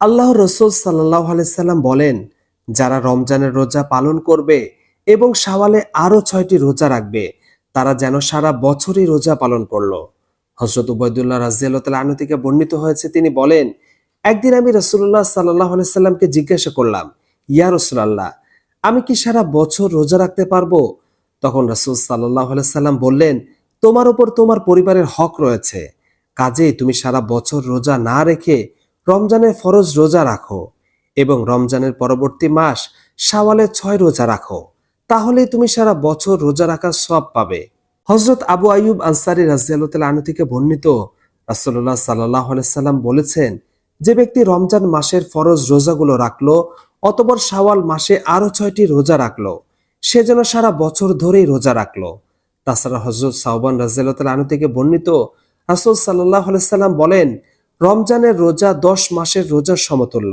আল্লাহ রসুল সাল্লাহ সাল্লাম বলেন, যারা রমজানের রোজা পালন করবে এবং সাওয়ালে আরও ছয়টি রোজা রাখবে, তারা যেন সারা বছরই রোজা পালন করল। হজরত উবৈদুল্লাহ রাজিয়াল আনু থেকে বর্ণিত হয়েছে, তিনি বলেন, একদিন আমি রসুল্লাহ সাল্লাহ সাল্লামকে জিজ্ঞাসা করলাম, ইয়া রসুলাল্লাহ, আমি কি সারা বছর রোজা রাখতে পারব? তখন রসুল সাল্লাহ সাল্লাম বললেন, তোমার উপর তোমার পরিবারের হক রয়েছে। কাজেই তুমি সারা বছর রোজা না রেখে রমজানের ফরজ রোজা রাখো এবং রমজানের পরবর্তী মাস শাওয়ালের ছয় রোজা রাখো। তাহলেই তুমি সারা বছর রোজা রাখার সব পাবে। হজরত আবু আয়ুব আনসারি রাজিয়াল আনু থেকে বর্ণিত রাসুল্লাহ সাল্লাহ সাল্লাম বলেছেন, যে ব্যক্তি রমজান মাসের ফরজ রোজাগুলো রাখল, অতপর শাওয়াল মাসে আরও ছয়টি রোজা রাখল, সে যেন সারা বছর ধরেই রোজা রাখল। তাছাড়া হজরত সাহবান রাজিয়াল আনু থেকে বর্ণিত রাসুল সাল্লাহ সাল্লাম বলেন রমজানের রোজা দশ মাসের রোজার সমতুল্য,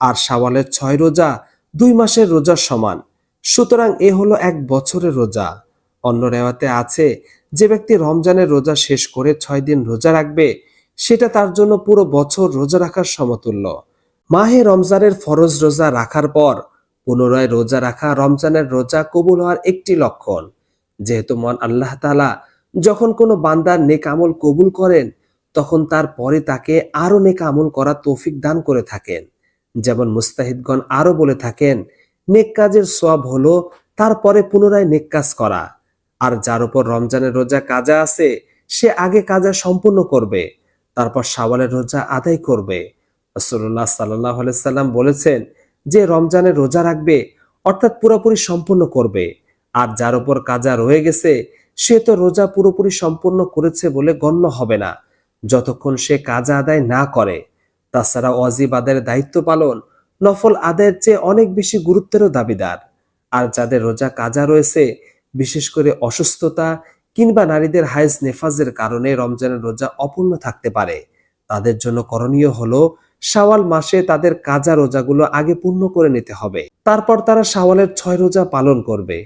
আর সাওয়ালের ছয় রোজা দুই মাসের রোজার সমান। সুতরাং এ হলো এক বছরের রোজা। অন্য রেওয়াতে আছে, যে ব্যক্তি রমজানের রোজা শেষ করে ছয় দিন রোজা রাখবে, সেটা তার জন্য পুরো বছর রোজা রাখার সমতুল্য। মাহে রমজানের ফরজ রোজা রাখার পর পুনরায় রোজা রাখা রমজানের রোজা কবুল হওয়ার একটি লক্ষণ। যেহেতু মন আল্লাহ তালা যখন কোনো বান্দার নেক আমল কবুল করেন তখন তার পরে তাকে আরও নেক আমল করা তৌফিক দান করে থাকেন। যেমন মুস্তাহিদগণ আরও বলে থাকেন, নেক কাজের সব হলো তারপরে পুনরায় নেক কাজ করা। আর যার উপর রমজানের রোজা কাজা আছে, সে আগে কাজা সম্পূর্ণ করবে, তারপর সাওয়ালের রোজা আদায় করবে। রসুল্লাহ সাল্লাহ সাল্লাম বলেছেন যে রমজানের রোজা রাখবে, অর্থাৎ পুরোপুরি সম্পূর্ণ করবে। আর যার উপর কাজা রয়ে গেছে, সে তো রোজা পুরোপুরি সম্পূর্ণ করেছে বলে গণ্য হবে না। যতক্ষণ সে কাজা আদায় না করে। তাছাড়া অজিব আদায়ের দায়িত্ব পালন নফল আদায়ের চেয়ে অনেক বেশি গুরুত্বেরও দাবিদার। আর যাদের রোজা কাজা রয়েছে, বিশেষ করে অসুস্থতা কিংবা নারীদের হাইজ নেফাজের কারণে রমজানের রোজা অপূর্ণ থাকতে পারে। তাদের জন্য করণীয় হলো, শাওয়াল মাসে তাদের কাজা রোজাগুলো আগে পূর্ণ করে নিতে হবে। তারপর তারা শাওয়ালের ছয় রোজা পালন করবে।